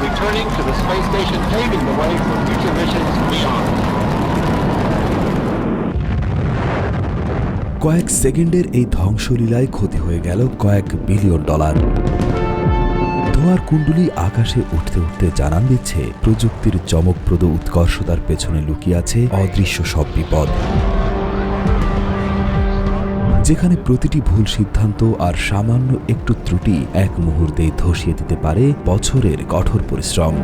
returning to the space station, paving the way for future missions beyond. কয়েক সেকেন্ডের এই ধ্বংসলীলায় ক্ষতি হয়ে গেল কয়েক বিলিয়ন ডলার ধোয়ার কুণ্ডলি আকাশে উঠতে উঠতে জানান দিচ্ছে প্রযুক্তির চমকপ্রদ উৎকর্ষতার পেছনে লুকিয়ে আছে অদৃশ্য সব বিপদ যেখানে প্রতিটি ভুল সিদ্ধান্ত আর সামান্য একটু ত্রুটি এক মুহূর্তে ধসিয়ে দিতে পারে বছরের কঠোর পরিশ্রম।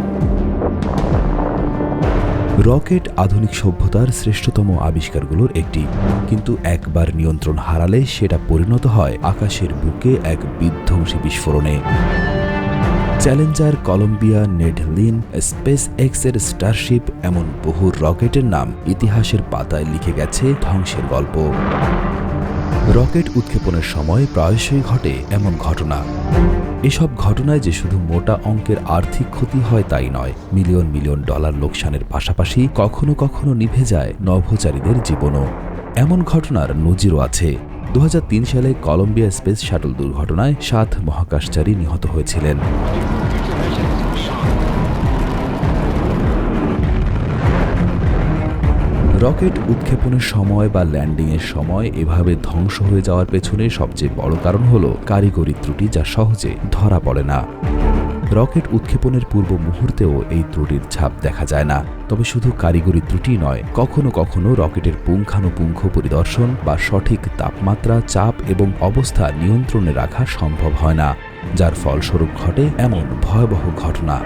রকেট আধুনিক সভ্যতার শ্রেষ্ঠতম আবিষ্কারগুলোর একটি। কিন্তু একবার নিয়ন্ত্রণ হারালে সেটা পরিণত হয় আকাশের বুকে এক বিধ্বংসী বিস্ফোরণে। চ্যালেঞ্জার কলম্বিয়া নেডলিন স্পেস এক্সের স্টারশিপ এমন বহু রকেটের নাম ইতিহাসের পাতায় লিখে গেছে ধ্বংসের গল্প। রকেট উৎক্ষেপণের সময় প্রায়শই ঘটে এমন ঘটনা। এসব ঘটনায় যে শুধু মোটা অঙ্কের আর্থিক ক্ষতি হয় তাই নয়, মিলিয়ন মিলিয়ন ডলার লোকসানের পাশাপাশি কখনো কখনো নিভে যায় নভোচারীদের জীবনও। এমন ঘটনার নজিরও আছে। দু হাজার তিন সালে কলম্বিয়া স্পেস শাটল দুর্ঘটনায় সাত মহাকাশচারী নিহত হয়েছিলেন। রকেট উৎক্ষেপণের সময় বা ল্যান্ডিংয়ের সময় এভাবে ধ্বংস হয়ে যাওয়ার পেছনে সবচেয়ে বড় কারণ হল কারিগরি ত্রুটি যা সহজে ধরা পড়ে না। রকেট উৎক্ষেপণের পূর্ব মুহূর্তেও এই ত্রুটির ছাপ দেখা যায় না। তবে শুধু কারিগরি ত্রুটি নয়, কখনো কখনো রকেটের পুঙ্খানুপুঙ্খ পরিদর্শন বা সঠিক তাপমাত্রা, চাপ এবং অবস্থা নিয়ন্ত্রণে রাখা সম্ভব হয় না, যার ফলস্বরূপ ঘটে এমন ভয়াবহ ঘটনা।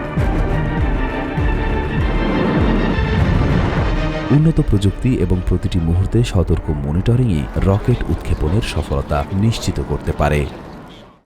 উন্নত প্রযুক্তি এবং প্রতিটি মুহূর্তে সতর্ক মনিটরিংই রকেট উৎক্ষেপণের সফলতা নিশ্চিত করতে পারে।